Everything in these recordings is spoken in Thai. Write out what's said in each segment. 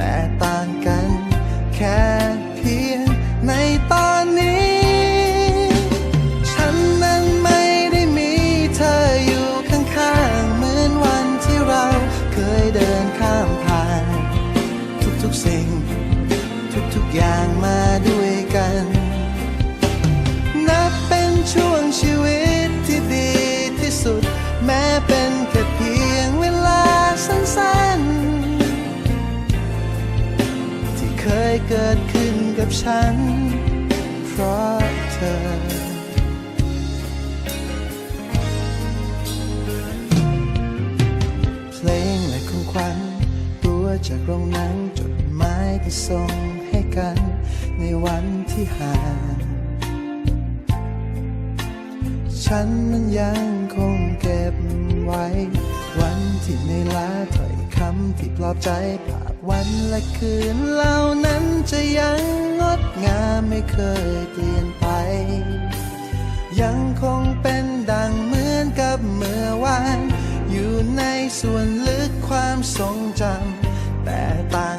แต่ต่างกันแค่ กับฉัน เพราะเธอ เพลงและของขวัญตัวจากโรงหนังจดหมายที่ส่งให้กัน ในวันที่ห่าง ฉันนั้นยังคงเก็บไว้ วันที่ในลาถอย ที่ปลอบใจภาพวันและคืนเหล่านั้นจะยังงดงามไม่เคยเปลี่ยนไป ยังคงเป็นดังเหมือนกับเมื่อวาน อยู่ในส่วนลึกความทรงจำแต่ต่าง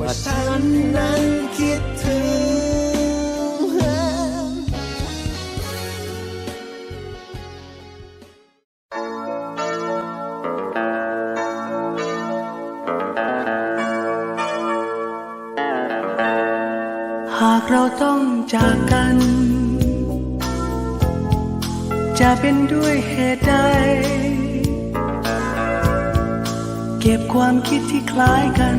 ว่าฉันนั้นคิดถึงหากเราต้องจากกัน จะเป็นด้วยเหตุใดเก็บความคิดที่คล้ายกัน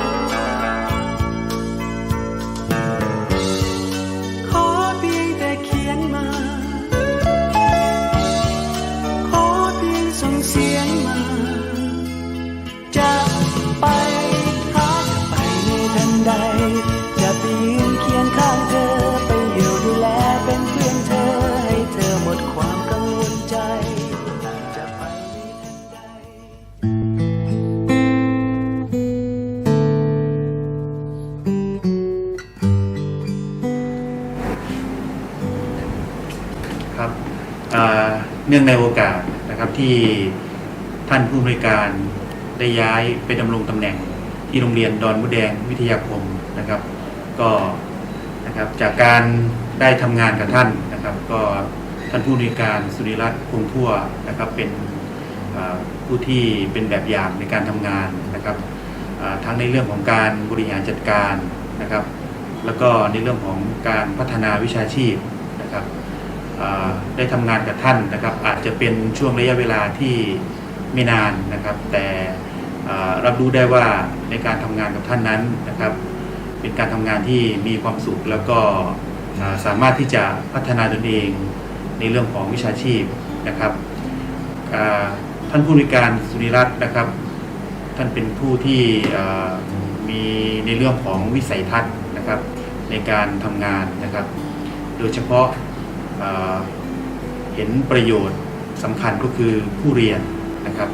ใด จะไปยืนเคียงข้างเธอ ไปอยู่ดูแลเป็นเพื่อนเธอ ให้เธอหมดความกังวลใจ จะไปใดครับเนื่องในโอกาสนะครับที่ท่านผู้บริการได้ย้ายไปดำรงตำแหน่ง ที่โรงเรียนดอนมุแดงวิทยาคมนะครับ ก็นะครับจากการได้ทำงานกับท่านนะครับ ก็ท่านผู้อำนวยการสุริรัตน์คงทั่วนะครับเป็นผู้ที่เป็นแบบอย่างในการทำงานนะครับทั้งในเรื่องของการบริหารจัดการนะครับ แล้วก็ในเรื่องของการพัฒนาวิชาชีพนะครับได้ทำงานกับท่านนะครับ อาจจะเป็นช่วงระยะเวลาที่ไม่นานนะครับ แต่ รับรู้ได้ว่าในการทำงานกับท่านนั้นนะครับ เป็นการทำงานที่มีความสุขแล้วก็สามารถที่จะพัฒนาตนเองในเรื่องของวิชาชีพนะครับท่านผู้ในวยการสุนิรัตน์นะครับ ท่านเป็นผู้ที่มีในเรื่องของวิสัยทัศน์นะครับ ในการทำงานนะครับ โดยเฉพาะอ่าเห็นประโยชน์สำคัญก็คือผู้เรียนนะครับ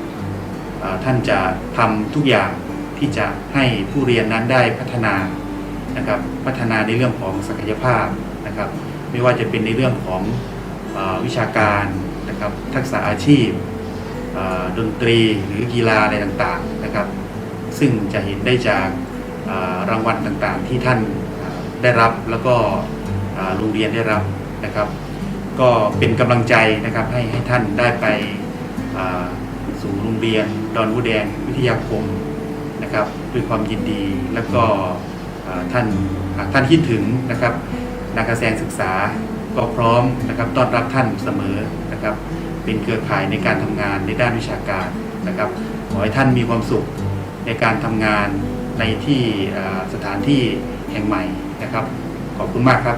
ท่านจะทำทุกอย่างที่จะให้ผู้เรียนนั้นได้พัฒนานะครับพัฒนาในเรื่องของศักยภาพนะครับไม่ว่าจะเป็นในเรื่องของอวิชาการนะครับทักษะอาชีพดนตรีหรือกีฬาอะไรต่างๆนะครับ ซึ่งจะเห็นได้จากรางวัลต่างๆ ที่ท่านได้รับแล้วก็โรงเรียนได้รับนะครับ ก็เป็นกำลังใจนะครับให้ให้ท่านได้ไปสู่โรงเรียน ดอนวูแดงวิทยาคมนะครับด้วยความยินดีแล้วก็ท่านท่านคิดถึงนะครับนักการแสดงศึกษาก็พร้อมนะครับต้อนรับท่านเสมอนะครับ เป็นเครือข่ายในการทำงานในด้านวิชาการนะครับขอให้ท่านมีความสุขในการทำงานในที่สถานที่แห่งใหม่นะครับ ขอบคุณมากครับ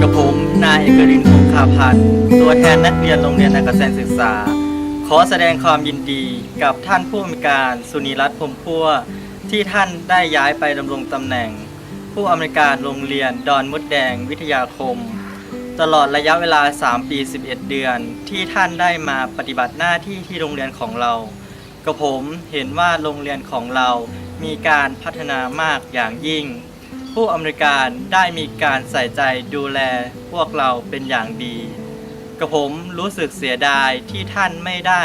กับผมนายเอกริน คาพันธ์ตัวแทนนักเรียนโรงเรียนนักเกษตรศึกษา ขอแสดงความยินดีกับท่านผู้อำนวยการสุนีรัตน์พรมพัวที่ท่านได้ย้ายไปดำรงตำแหน่ง ผู้อำนวยการโรงเรียนดอนมดแดงวิทยาคม ตลอดระยะเวลา 3 ปี 11 เดือน ที่ท่านได้มาปฏิบัติหน้าที่ที่โรงเรียนของเรากับผมเห็นว่าโรงเรียนของเรามีการพัฒนามากอย่างยิ่ง ผู้อำนวยการได้มีการใส่ใจดูแลพวกเราเป็นอย่างดีกับผมรู้สึกเสียดายที่ท่านไม่ได้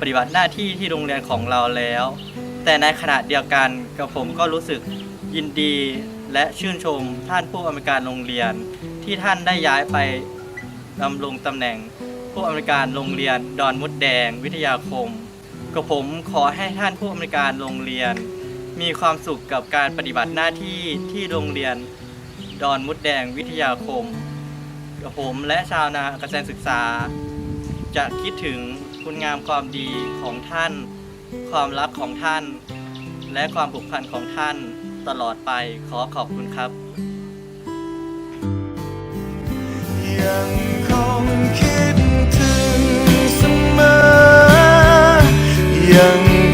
ปฏิบัติหน้าที่ที่โรงเรียนของเราแล้ว แต่ในขณะเดียวกันกับผมก็รู้สึกยินดีและชื่นชมท่านผู้อำนวยการโรงเรียน ที่ท่านได้ย้ายไปดำรงตำแหน่ง ผู้อำนวยการโรงเรียนดอนมดแดง วิทยาคมกับผมขอให้ท่านผู้อำนวยการโรงเรียน มีความสุขกับการปฏิบัติหน้าที่ที่โรงเรียนดอนมุดแดงวิทยาคมผมและชาวนาเกษตรศึกษา จะคิดถึงคุณงามความดีของท่าน ความรักของท่าน และความผูกพันของท่านตลอดไปขอขอบคุณครับ ยังคงคิดถึงเสมอยัง